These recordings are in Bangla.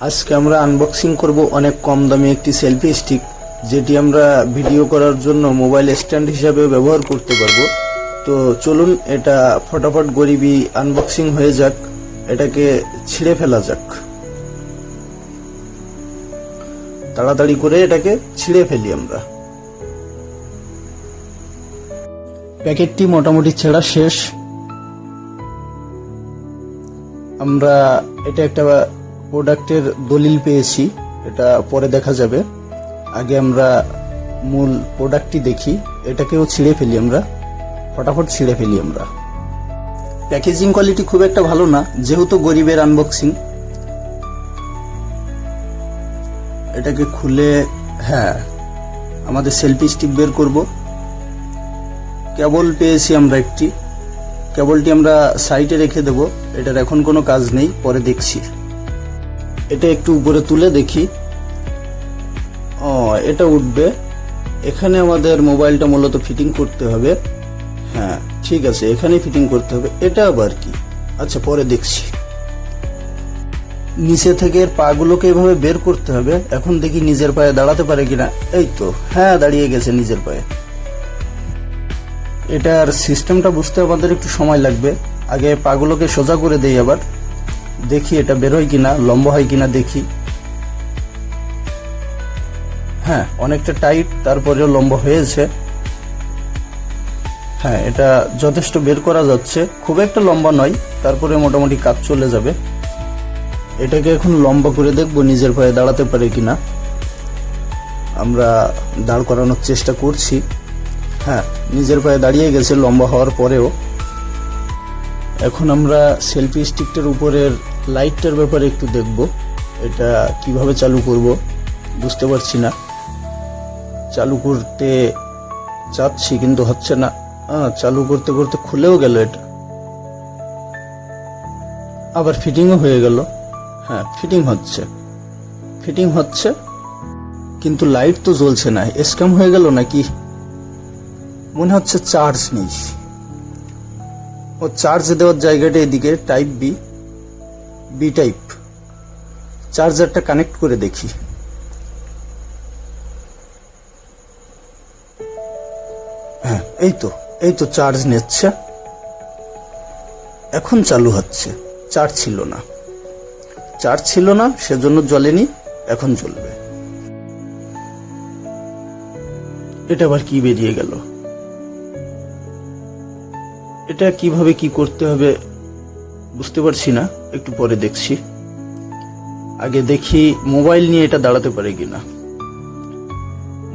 আজকে আমরা আনবক্সিং করব অনেক কম দামি একটি সেলফি স্টিক যেটি আমরা ভিডিও করার জন্য মোবাইল স্ট্যান্ড হিসাবে ব্যবহার করতে পারব। তো চলুন এটা ফটাফট গরিবি আনবক্সিং হয়ে যাক, এটাকে ছিঁড়ে ফেলা যাক। তাড়াতাড়ি করে এটাকে ছিঁড়ে ফেলি আমরা। প্যাকেটটি মোটামুটি ছেঁড়া শেষ। আমরা এটা একটা প্রোডাক্টের দলিল পেয়েছি, এটা পরে দেখা যাবে। আগে আমরা মূল প্রোডাক্টটি দেখি, এটাকেও ছিঁড়ে ফেলি আমরা। ফটাফট ছিঁড়ে ফেলি আমরা। প্যাকেজিং কোয়ালিটি খুব একটা ভালো না, যেহেতু গরিবের আনবক্সিং। এটাকে খুলে হ্যাঁ আমাদের সেলফি স্টিক বের করব। কেবল পেয়েছি আমরা একটি। কেবলটি আমরা সাইডে রেখে দেব, এটার এখন কোনো কাজ নেই, পরে দেখছি। এটা একটু উপরে তুলে দেখি। ও, এটা উঠবে। এখানে আমাদের মোবাইলটা মূলত ফিটিং করতে হবে। হ্যাঁ ঠিক আছে এখানে ফিটিং করতে হবে। এটা আবার কি? আচ্ছা পরে দেখছি। নিচে থেকে এর পাগুলোকে এভাবে বের করতে হবে। এখন দেখি নিজের পায়ে দাঁড়াতে পারে কিনা। এই তো হ্যাঁ দাঁড়িয়ে গেছে নিজের পায়ে। এটার সিস্টেমটা বুঝতে আমাদের একটু সময় লাগবে। আগে পাগুলোকে সোজা করে দেই আবার। দেখি এটা বেরোয় কিনা, লম্বা হয় কিনা দেখি। হ্যাঁ অনেকটা টাইট তারপরেও লম্বা হয়েছে। হ্যাঁ এটা যথেষ্ট বের করা যাচ্ছে। খুব একটা লম্বা নয়, তারপরে মোটামুটি কাজ চলে যাবে। এটাকে এখন লম্বা করে দেখব নিজের পায়ে দাঁড়াতে পারে কিনা। আমরা দাঁড় করানোর চেষ্টা করছি। হ্যাঁ নিজের পায়ে দাঁড়িয়ে গেছে লম্বা হওয়ার পরেও। এখন আমরা সেলফি স্টিকটার উপরের লাইটটার ব্যাপারে একটু দেখব এটা কীভাবে চালু করব বুঝতে পারছি না। চালু করতে চাচ্ছি কিন্তু হচ্ছে না। আহ, চালু করতে করতে খুলেও গেল এটা। আবার ফিটিংও হয়ে গেল। হ্যাঁ ফিটিং হচ্ছে। ফিটিং হচ্ছে কিন্তু লাইট তো জ্বলছে না। স্ক্যাম হয়ে গেল নাকি? মনে হচ্ছে চার্জ নেই। ও চার্জ দেওয়ার জায়গাটা এদিকে টাইপ বি বি টাইপ চার্জারটা কানেক্ট করে দেখি। হ্যাঁ এই তো এই তো চার্জ নিচ্ছে। এখন চালু হচ্ছে। চার্জ ছিল না। চার্জ ছিল না, সেজন্য জ্বলেনি, এখন জ্বলবে। এটা আবার কি বেরিয়ে গেল? এটা কীভাবে কি করতে হবে বুঝতে পারছি না। একটু পরে দেখছি। আগে দেখি মোবাইল নিয়ে এটা দাঁড়াতে পারে কিনা।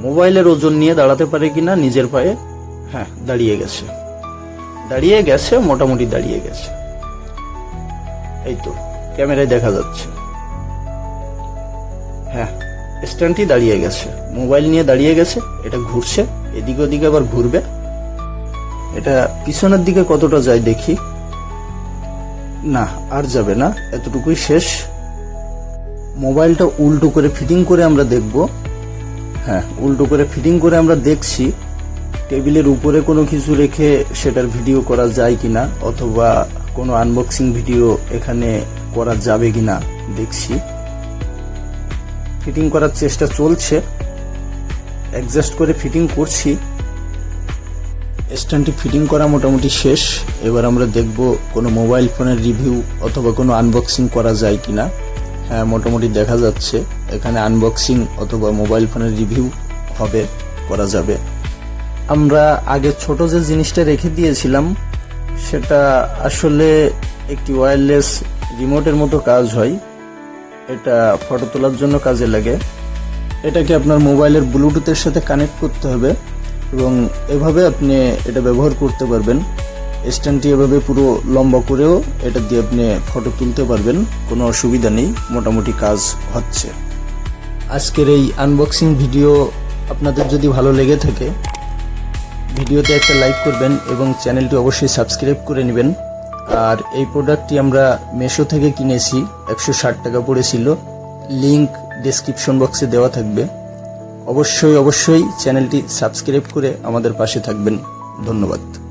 মোবাইলের ওজন নিয়ে দাঁড়াতে পারে কিনা নিজের পায়ে। হ্যাঁ দাঁড়িয়ে গেছে। দাঁড়িয়ে গেছে, মোটামুটি দাঁড়িয়ে গেছে। এই তো, ক্যামেরায় দেখা যাচ্ছে। হ্যাঁ স্ট্যান্ডটি দাঁড়িয়ে গেছে। মোবাইল নিয়ে দাঁড়িয়ে গেছে, এটা ঘুরছে, এদিকে ওদিকে আবার ঘুরবে। এটা পিছনের দিকে কতটা যায় দেখি? না, আর যাবে না, এতটুকুই শেষ। মোবাইলটা উল্টো করে ফিটিং করে আমরা দেখব। হ্যাঁ উল্টো করে ফিটিং করে আমরা দেখছি। টেবিলের উপরে কোনো কিছু রেখে সেটার ভিডিও করা যায় কি না অথবা কোনো আনবক্সিং ভিডিও এখানে করা যাবে কি না দেখছি। ফিটিং করার চেষ্টা চলছে। অ্যাডজাস্ট করে ফিটিং করছি। স্ট্যান্ডটি ফিটিং করা মোটামুটি শেষ। এবার আমরা দেখব কোনো মোবাইল ফোনের রিভিউ অথবা কোনো আনবক্সিং করা যায় কিনা। হ্যাঁ মোটামুটি দেখা যাচ্ছে, এখানে আনবক্সিং অথবা মোবাইল ফোনের রিভিউ হবে, করা যাবে। আমরা আগে ছোট যে জিনিসটা রেখে দিয়েছিলাম, সেটা আসলে একটি ওয়্যারলেস রিমোটের মতো কাজ হয়। এটা ফটো তোলার জন্য কাজে লাগে। এটাকে আপনার মোবাইলের ব্লুটুথের সাথে কানেক্ট করতে হবে। এবং এভাবে আপনি এটা ব্যবহার করতে পারবেন। স্ট্যান্ডটি এভাবে পুরো লম্বা করেও এটা দিয়ে আপনি ফটো তুলতে পারবেন। কোনো অসুবিধা নেই, মোটামুটি কাজ হচ্ছে। আজকের এই আনবক্সিং ভিডিও আপনাদের যদি ভালো লেগে থাকে, ভিডিওতে একটা লাইক করবেন এবং চ্যানেলটি অবশ্যই সাবস্ক্রাইব করে নেবেন। আর এই প্রোডাক্টটি আমরা মেশো থেকে কিনেছি, একশো ষাট টাকা পড়েছিল। লিংক ডেসক্রিপশন বক্সে দেওয়া থাকবে। অবশ্যই অবশ্যই চ্যানেলটি সাবস্ক্রাইব করে আমাদের পাশে থাকবেন। ধন্যবাদ।